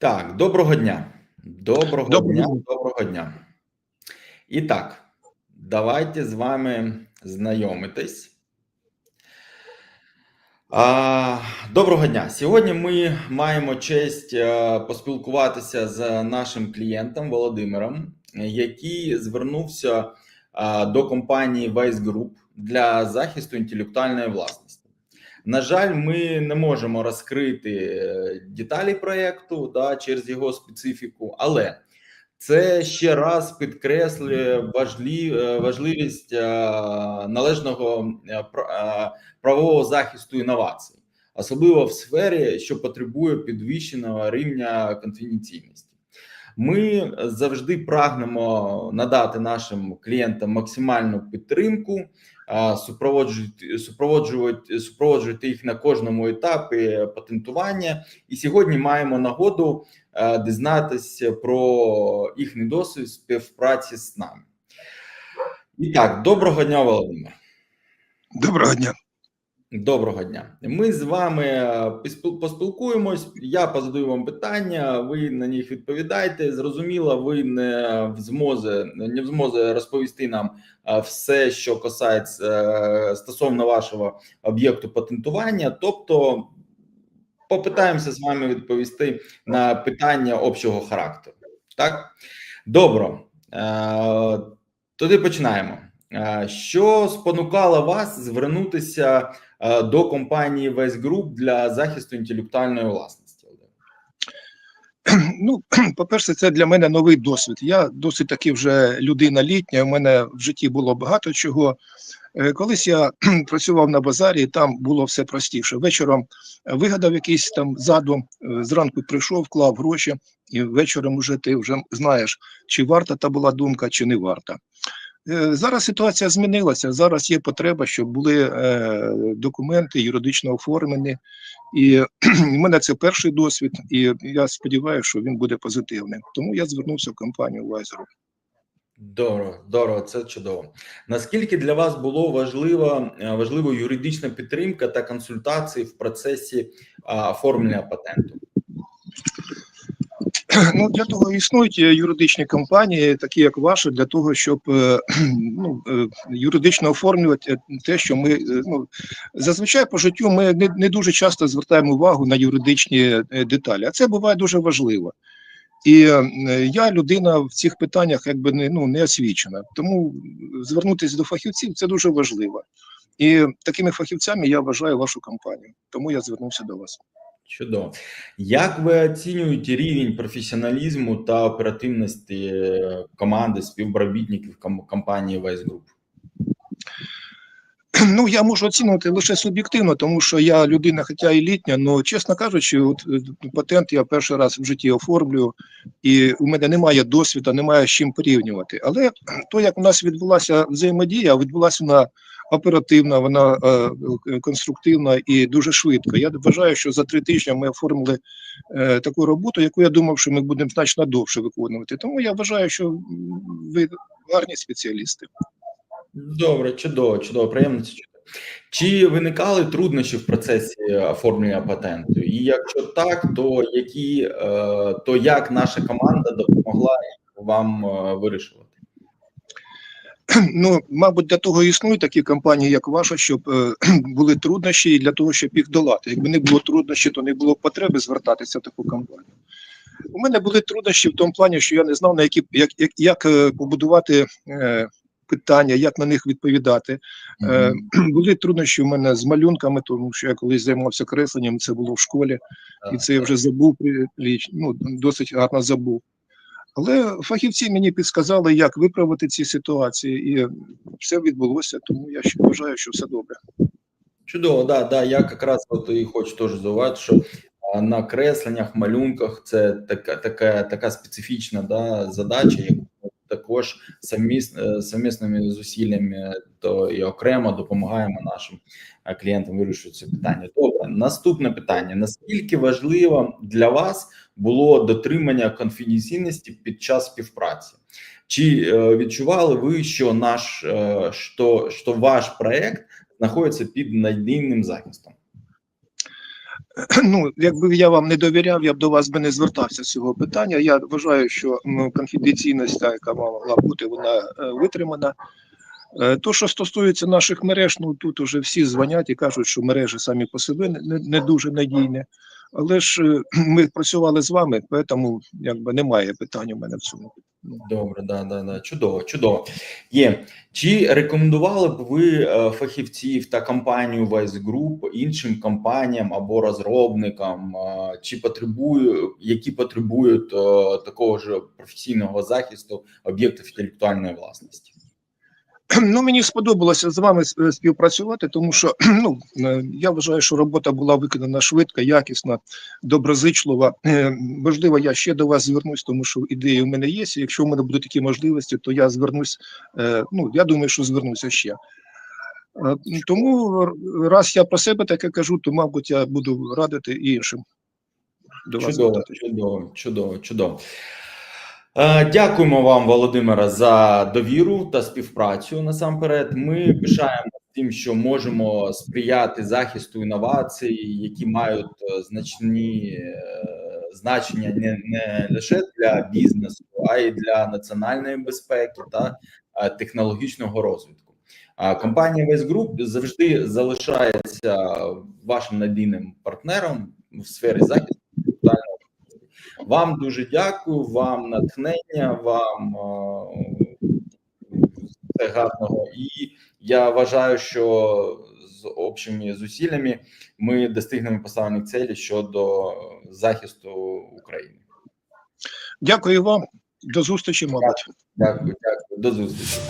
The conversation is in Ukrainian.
Так, доброго дня. Доброго Доброго дня, дня. доброго дня. І так, давайте з вами знайомитись. А, доброго дня. Сьогодні ми маємо честь е, поспілкуватися з нашим клієнтом Володимиром, який звернувся а, до компанії Vice Group для захисту інтелектуальної власності. На жаль, ми не можемо розкрити е, деталі проєкту да, через його специфіку, але це ще раз підкреслює важлі, е, важливість е, належного правового захисту інновацій, особливо в сфері, що потребує підвищеного рівня конфіденційності. Ми завжди прагнемо надати нашим клієнтам максимальну підтримку, а, супроводжують, супроводжують, супроводжувати їх на кожному етапі патентування. І сьогодні маємо нагоду дізнатися про їхній досвід співпраці з нами. І так, доброго дня, Володимир. Доброго дня. Доброго дня. Ми з вами е, поспілкуємось. Я позадаю вам питання, ви на них відповідаєте. Зрозуміло, ви не в змозі, не в змозі розповісти нам е, все, що касається е, стосовно вашого об'єкту патентування. Тобто, попитаємося з вами відповісти на питання общого характеру. Так, добре. Е, Тоді починаємо. Е, Що спонукало вас звернутися е, до компанії Весь Group для захисту інтелектуальної власності? Ну, по-перше, це для мене новий досвід. Я досить таки вже людина літня. У мене в житті було багато чого. Е, Колись я працював на базарі, там було все простіше. Вечором вигадав якийсь там задум, зранку прийшов, вклав гроші, і вечором уже ти вже знаєш, чи варта та була думка, чи не варта. Е, Зараз ситуація змінилася. Зараз є потреба, щоб були е, документи юридично оформлені. І в мене це перший досвід, і я сподіваюся, що він буде позитивним. Тому я звернувся в компанію Вайзеру. Здорово, здорово, це чудово. Наскільки для вас було важливо, е, важливо юридична підтримка та консультації в процесі а, оформлення патенту? Ну для того існують е, юридичні компанії, такі як ваша, для того, щоб е, ну, е, юридично оформлювати те, що ми ну зазвичай по життю ми не, не дуже часто звертаємо увагу на юридичні деталі, а це буває дуже важливо. І я людина в цих питаннях якби не ну не освічена, тому звернутися до фахівців це дуже важливо. І такими фахівцями я вважаю вашу компанію. Тому я звернувся до вас. Чудово. Як ви оцінюєте рівень професіоналізму та оперативності е, команди співробітників компанії Vice Group? Ну, я можу оцінювати лише суб'єктивно, тому що я людина, хоча і літня, але чесно кажучи, от е, патент я перший раз в житті оформлюю, і у мене немає досвіду, немає з чим порівнювати. Але то, як у нас відбулася взаємодія, відбулася вона оперативна, вона е, конструктивна і дуже швидко. Я вважаю, що за три тижні ми оформили е, таку роботу, яку я думав, що ми будемо значно довше виконувати. Тому я вважаю, що ви гарні спеціалісти. Добре, чудово, чудово, приємно. Чи виникали труднощі в процесі оформлення патенту? І якщо так, то які е, то як наша команда допомогла вам е, вирішувати? Ну, мабуть, для того існують такі компанії, як ваша, щоб е, були труднощі і для того, щоб їх долати. Якби не було труднощів, то не було потреби звертатися в таку компанію. У мене були труднощі в тому плані, що я не знав, на які як, як, як е, побудувати е, питання, як на них відповідати. Е, були труднощі у мене з малюнками, тому що я колись займався кресленням, це було в школі, і це я вже забув ну, досить гарно забув. Але фахівці мені підсказали, як виправити ці ситуації, і все відбулося, тому я ще вважаю, що все добре. Чудово, да, да. Я якраз от і хочу теж зауважити, що на кресленнях, малюнках це така, така, така специфічна да, задача, яку також саміс, е, зусиллями то і окремо допомагаємо нашим е, клієнтам вирішувати це питання. Добре, наступне питання: наскільки важливо для вас було дотримання конфіденційності під час співпраці? Чи е, відчували ви, що наш е, що, що ваш проект знаходиться під надійним захистом? Ну, якби я вам не довіряв, я б до вас би не звертався з цього питання. Я вважаю, що ну, конфіденційність, яка могла бути, вона е, витримана. Е, То, що стосується наших мереж, ну тут уже всі дзвонять і кажуть, що мережі самі по собі не- не дуже надійні. Але ж е, ми працювали з вами, тому якби немає питань у мене в цьому. Добре, да, да, да. Чудово, чудово. Є. Чи рекомендували б ви е, фахівців та компанію Vice Group іншим компаніям або розробникам, е, чи потребують, які потребують такого ж професійного захисту об'єктів інтелектуальної власності? Ну, мені сподобалося з вами співпрацювати, тому що ну, е, я вважаю, що робота була виконана швидко, якісно, доброзичлива. Е, Можливо, я ще до вас звернусь, тому що ідеї в мене є. і Якщо в мене будуть такі можливості, то я звернусь. е, Ну, я думаю, що звернуся ще. Е, Тому раз я про себе таке кажу, то мабуть я буду радити і іншим. До Чудово, звертатися. чудово, чудово, чудово. Е, Дякуємо вам, Володимире, за довіру та співпрацю. Насамперед, ми пишаємо тим, що можемо сприяти захисту інновацій, які мають е, значні е, значення не, не лише для бізнесу, а й для національної безпеки та технологічного розвитку. Компанія Весь Group завжди залишається вашим надійним партнером в сфері захисту. Вам дуже дякую, вам натхнення, вам е, все гарного. І я вважаю, що з общими зусиллями ми достигнемо поставлених цілей щодо захисту України. Дякую вам. До зустрічі, мабуть. Дякую, дякую, до зустрічі.